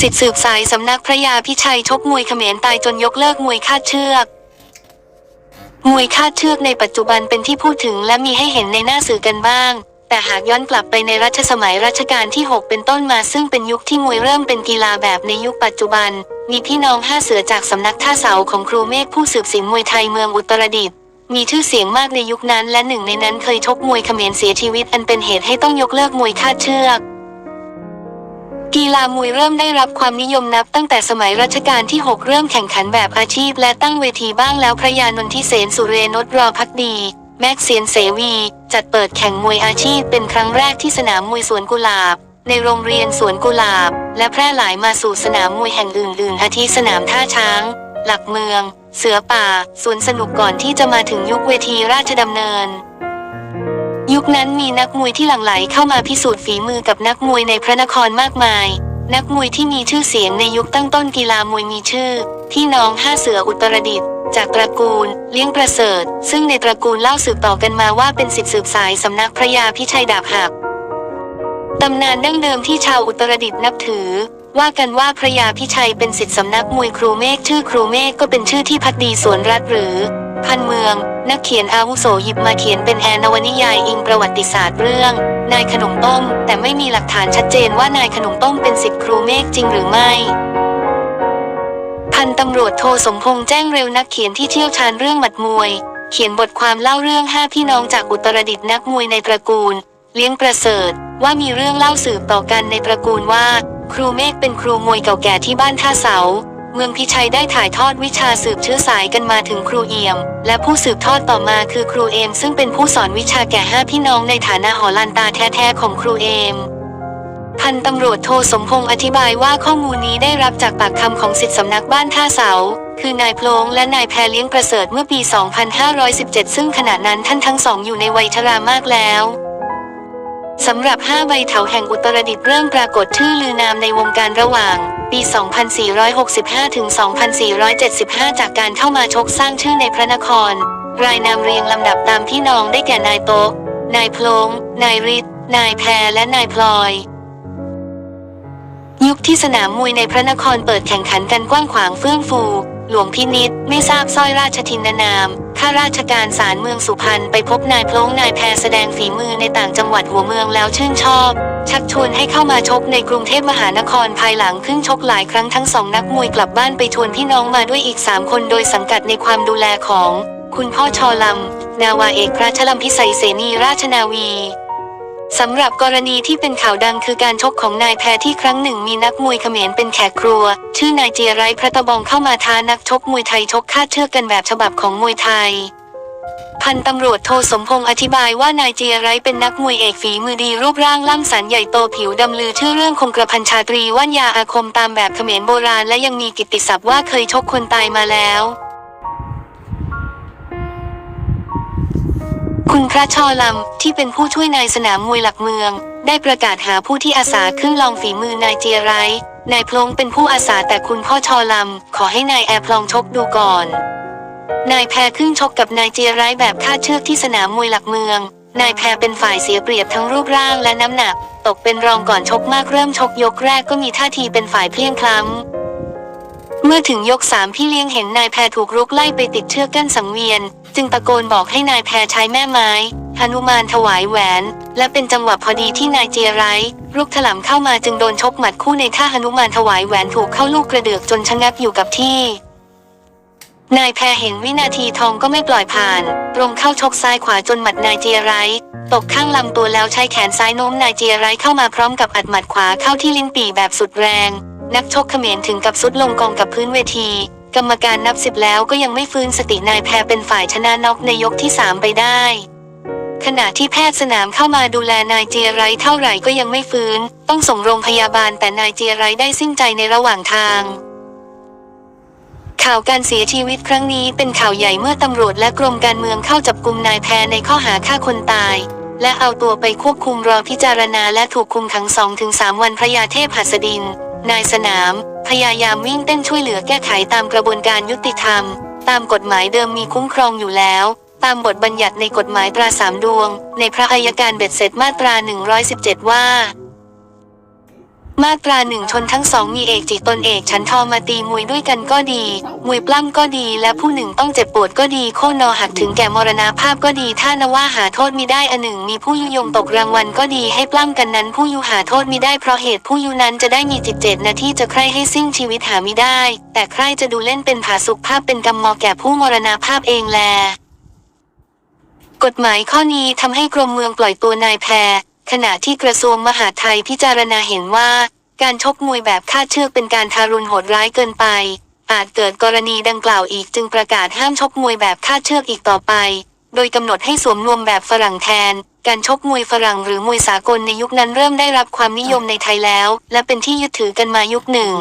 สิทธิสืบสายสำนักพระยาพิชัยชกมวยเขมรตายจนยกเลิกมวยคาดเชือก มวยคาดเชือกในปัจจุบันเป็นที่พูดถึงและมีให้เห็นในหน้าสื่อกันบ้าง แต่หากย้อนกลับไปในรัชสมัยรัชกาลที่ 6 เป็นต้นมาซึ่งเป็นยุคที่มวยเริ่มเป็นกีฬาแบบในยุคปัจจุบัน มีพี่น้องห้าเสือจากสำนักท่าเสาของครูเมฆผู้สืบสินมวยไทยเมืองอุตรดิตถ์มีชื่อเสียงมากในยุคนั้นและหนึ่งในนั้นเคยชกมวยเขมรเสียชีวิตอันเป็นเหตุให้ต้องยกเลิกมวยคาดเชือก กีฬามวยเริ่มได้รับความนิยมนับตั้งแต่สมัยรัชกาลที่ 6 เริ่มแข่งขันแบบอาชีพ และตั้งเวทีบ้างแล้วพระยานนทิเสนสุเรนตรอพักดี แม็กเซียนเสวี จัดเปิดแข่งมวยอาชีพเป็นครั้งแรกที่สนามมวยสวนกุหลาบ ในโรงเรียนสวนกุหลาบ และแพร่หลายมาสู่สนามมวยแห่งอื่นๆอาทิสนามท่าช้าง หลักเมือง เสือป่าสวนสนุกก่อนที่จะมาถึงยุคเวทีราชดำเนิน ยุคนั้นมีนักมวยที่หลั่งไหลเข้ามาพิสูจน์ฝีมือกับนักมวยในพระนครมากมาย นักมวยที่มีชื่อเสียงในยุคตั้งต้นกีฬามวยมีชื่อ พี่น้องห้าเสืออุตรดิตถ์จากตระกูล เลี้ยงประเสริฐ ซึ่งในตระกูลเล่าสืบต่อกันมาว่าเป็นสิทธิสืบสายสำนักพระยาพิชัยดาบหักตำนานดั้งเดิมที่ชาวอุตรดิตถ์นับถือ ว่ากันว่าพระยาพิชัยเป็นสิทธิสำนักมวยครูเมฆชื่อครูเมฆก็เป็นชื่อที่พักดีสวนรัฐหรือ พันเมือง นักเขียนอาวุโสหยิบมาเขียนเป็นแอนวนิยายอิงประวัติศาสตร์เรื่อง นายขนมต้ม แต่ไม่มีหลักฐานชัดเจนว่านายขนมต้มเป็นสิทธิครูเมฆจริงหรือไม่พันตำรวจโทสมพงษ์แจ้งเร็วนักเขียนที่เชี่ยวชาญเรื่องหมัดมวย เขียนบทความเล่าเรื่องห้าพี่น้องจากอุตรดิตถ์นักมวยในตระกูล เลี้ยงประเสริฐ ว่ามีเรื่องเล่าสืบต่อกันในตระกูลว่า ครูเมฆเป็นครูมวยเก่าแก่ที่บ้านท่าเสา เมืองพิชัยได้ถ่ายทอดวิชาสืบเชื้อสายกันมาถึงครูเอี่ยม และผู้สืบทอดต่อมาคือครูเอม ซึ่งเป็นผู้สอนวิชาแก่ห้าพี่น้องในฐานะหอลันตาแท้ๆของครูเอมพันตำรวจโทสมพงษ์อธิบายว่าข้อมูลนี้ได้รับจากปากคำของสิทธิสำนักบ้านท่าเสา คือนายพลงและนายแพรเลี้ยงประเสริฐเมื่อปี 2517 ซึ่งขณะนั้นท่านทั้งสองอยู่ในวัยชรามากแล้ว สำหรับ 5 ใบเถาแห่งอุตรดิตถ์เริ่มปรากฏชื่อลือนามในวงการระหว่าง ปี 2465 ถึง 2475 จากการเข้ามาชกสร้างชื่อในพระนคร รายนามเรียงลำดับตามพี่น้องได้แก่นายโต๊ะนายพลง นายฤทธิ์นายแพรและนายพลอย ยุคที่สนามมวยในพระนครเปิดแข่งขันกันกว้างขวางเฟื่องฟู หลวงพินิษไม่ทราบสร้อยราชทินนานาม ข้าราชการศาลเมืองสุพรรณไปพบนายพลงนายแพรแสดงฝีมือในต่างจังหวัดหัวเมืองแล้วชื่นชอบ ชักชวนให้เข้ามาชกในกรุงเทพมหานครภายหลังขึ้นชกหลายครั้งทั้งสองนักมวยกลับบ้านไปชวนพี่น้องมาด้วยอีกสามคนโดยสังกัดในความดูแลของ คุณพ่อชอลำนาวาเอกพระชลำพิสัยเสนีราชนาวี สำหรับกรณีที่เป็นข่าวดังคือการชกของนายแพรที่ครั้งหนึ่งมีนักมวยเขมรเป็นแขกครัว ชื่อนายเจียไรพระตะบองเข้ามาท้านักชกมวยไทยชกคาดเชือกกันแบบฉบับของมวยไทย พันตำรวจโทสมพงษ์อธิบายว่านายเจียไรเป็นนักมวยเอกฝีมือดีรูปร่างล่ำสันใหญ่โตผิวดำลือชื่อเรื่องคงกระพันชาตรีว่านยาอาคมตามแบบเขมรโบราณและยังมีกิตติศัพท์ว่าเคยชกคนตายมาแล้ว คุณพระชอลำที่เป็นผู้ช่วยนายสนามมวยหลักเมือง ได้ประกาศหาผู้ที่อาสาขึ้นลองฝีมือนายเจียไรนายพลงเป็นผู้อาสาแต่คุณพ่อชอลำขอให้นายแอร์พลองชกดูก่อน นายแพรขึ้นชกกับนายเจียไรแบบคาดเชือกที่สนามมวยหลักเมือง นายแพรเป็นฝ่ายเสียเปรียบทั้งรูปร่างและน้ำหนัก ตกเป็นรองก่อนชกมากเริ่มชกยกแรกก็มีท่าทีเป็นฝ่ายเพลียงพล้ำเมื่อถึงยกสามพี่เลี้ยงเห็นนายแพรถูกรุกไล่ไปติดเชือกกั้นสังเวียน จึงตะโกนบอกให้นายแพรใช้แม่ไม้หนุมานถวายแหวน และเป็นจังหวะพอดีที่นายเจียไรรุกถลำเข้ามาจึงโดนชกหมัดคู่ในท่าหนุมานถวายแหวนถูกเข้าลูกกระเดือกจนชะงักอยู่กับที่ นายแพรเห็นวินาทีทองก็ไม่ปล่อยผ่าน ตรงเข้าชกซ้ายขวาจนหมัดนายเจียไรตกข้างลำตัวแล้วใช้แขนซ้ายโน้มนายเจียไรเข้ามาพร้อมกับอัดหมัดขวาเข้าที่ลิ้นปี่แบบสุดแรง นักชกเขมรถึงกับสุดลงกองกับพื้นเวที กรรมการนับสิบแล้วก็ยังไม่ฟื้นสตินายแพรเป็นฝ่ายชนะน็อกในยกที่สามไปได้ ขณะที่แพทย์สนามเข้ามาดูแลนายเจียไรเท่าไหร่ก็ยังไม่ฟื้น ต้องส่งโรงพยาบาลแต่นายเจียไรได้สิ้นใจในระหว่างทาง ข่าวการเสียชีวิตครั้งนี้เป็นข่าวใหญ่เมื่อตำรวจและกรมการเมืองเข้าจับกลุ่มนายแพรในข้อหาฆ่าคนตาย และเอาตัวไปควบคุมรอพิจารณาและถูกคุมขังสองถึงสามวันพระยาเทพหัสดิน นายสนาม พยายามวิ่งเต้นช่วยเหลือแก้ไขตามกระบวนการยุติธรรม ตามกฎหมายเดิมมีคุ้มครองอยู่แล้ว ตามบทบัญญัติในกฎหมายตราสามดวง ในพระอัยการเบ็ดเสร็จมาตรา 117 ว่า มาตราหนึ่งชนทั้งสองมีเอกจิตตนเอกฉันทอมาตีมวยด้วยกันก็ดี มวยปล้ำก็ดี และผู้หนึ่งต้องเจ็บปวดก็ดี โค่นนอหักถึงแก่มรณาภาพก็ดี ถ้านว่าหาโทษมิได้อันหนึ่ง มีผู้ยุยงตกรางวัลก็ดีให้ปล้ำกันนั้น ผู้ยุหาโทษมิได้เพราะเหตุผู้ยุนั้นจะได้มีจิตเจตนาที่จะใคร่ให้สิ้นชีวิตหามิได้ แต่ใคร่จะดูเล่นเป็นผาสุกภาพเป็นกรรมมอแก่ผู้มรณาภาพเองแล กฎหมายข้อนี้ทำให้กรมเมืองปล่อยตัวนายแพร ขณะที่กระทรวงมหาดไทยพิจารณาเห็นว่า การชกมวยแบบคาดเชือกเป็นการทารุณโหดร้ายเกินไป อาจเกิดกรณีดังกล่าวอีกจึงประกาศห้ามชกมวยแบบคาดเชือกอีกต่อไป โดยกำหนดให้สวมนวมแบบฝรั่งแทน การชกมวยฝรั่งหรือมวยสากลในยุคนั้นเริ่มได้รับความนิยมในไทยแล้ว และเป็นที่ยึดถือกันมายุคหนึ่ง